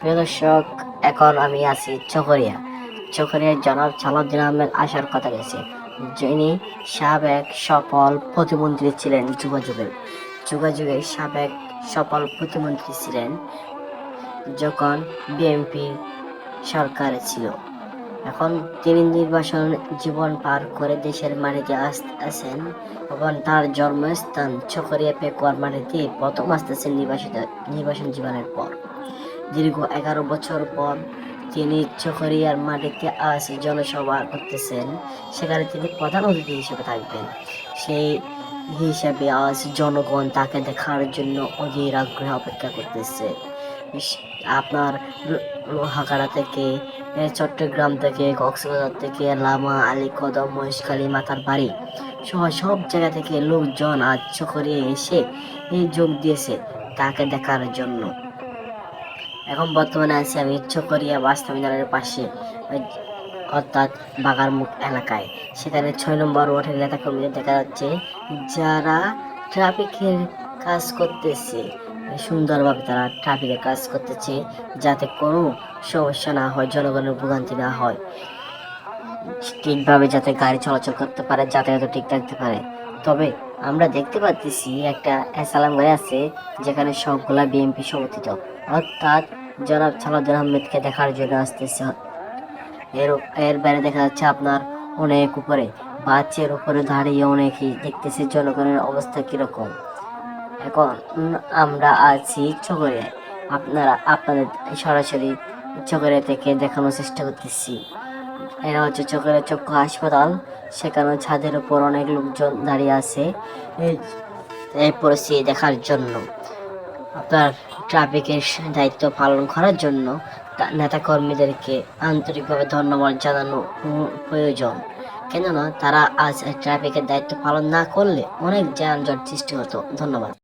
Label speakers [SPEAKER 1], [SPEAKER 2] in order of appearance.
[SPEAKER 1] প্রিয় দর্শক, এখন আমি আছি চকরিয়া। চকরিয়ার জনাব সালাউদ্দিন আহমেদ আসার কথা গেছে যিনি সাবেক সফল প্রতিমন্ত্রী ছিলেন যোগাযোগের যোগাযোগের সাবেক সফল প্রতিমন্ত্রী ছিলেন যখন বিএনপি সরকারে ছিল। এখন তিনি নির্বাচন জীবন পার করে দেশের মাটিতে আস- আছেন এবং তার জন্মস্থান চকরিয়া পেকুয়ার মাটিতে প্রথম আসতেছেন নির্বাচিত নির্বাচন জীবনের পর। দীর্ঘ এগারো বছর পর তিনি চকরিয়ার মাটিতে আজ জনসভা করতেছেন। সেখানে তিনি প্রধান অতিথি হিসেবে থাকবেন। সেই হিসাবে আজ জনগণ তাকে দেখার জন্য অধীর আগ্রহে অপেক্ষা করতেছে। আপনার লোহাগাড়া থেকে চট্টগ্রাম থেকে, কক্সবাজার থেকে, লামা, আলী কদম, মহেশখালী, মাথার বাড়ি সহ সব জায়গা থেকে লোকজন আজ চকরিয়ে এসে যোগ দিয়েছে তাকে দেখার জন্য। এখন বর্তমানে আছি আমি চকরিয়া বাস টার্মিনালের পাশে অর্থাৎ বাগারমুখ এলাকায়। সেখানে ছয় নম্বর ওয়ার্ডের নেতাকর্মীদের দেখা যাচ্ছে যারা ট্রাফিকের কাজ করতেছে। সুন্দরভাবে তারা ট্রাফিকের কাজ করতেছে যাতে কোনো সমস্যা না হয়, জনগণের ভোগান্তি না হয়। ঠিকভাবে যাতে গাড়ি চলাচল করতে পারে যাতায়াত ঠিক থাকতে পারে। তবে আমরা দেখতে পাচ্ছি একটা অ্যাসালাম গাড়ি আছে যেখানে সবগুলা বিএনপি সমর্থিত। অর্থাৎ জনাব সালাউদ্দিন আহমেদকে দেখার জন্য আসতেছে। এর এর বাইরে দেখা যাচ্ছে আপনার অনেক উপরে। বাচ্চের উপরে দাঁড়িয়ে অনেকেই দেখতেছে জনগণের অবস্থা কীরকম। এখন আমরা আছি চকরে আপনারা, আপনাদের সরাসরি চকরে থেকে দেখানোর চেষ্টা করতেছি। এরা হচ্ছে চোখের চক্ষু হাসপাতাল। সেখানে ছাদের উপর অনেক লোকজন দাঁড়িয়ে আছে। এই- পরিস্থিতি দেখার জন্য। আপনার ট্রাফিকের দায়িত্ব পালন করার জন্য তা- নেতাকর্মীদেরকে আন্তরিকভাবে ধন্যবাদ জানানো প্রয়োজন। কেননা তারা আজ ট্রাফিকের দায়িত্ব পালন না করলে অনেক যানজট সৃষ্টি হতো। ধন্যবাদ।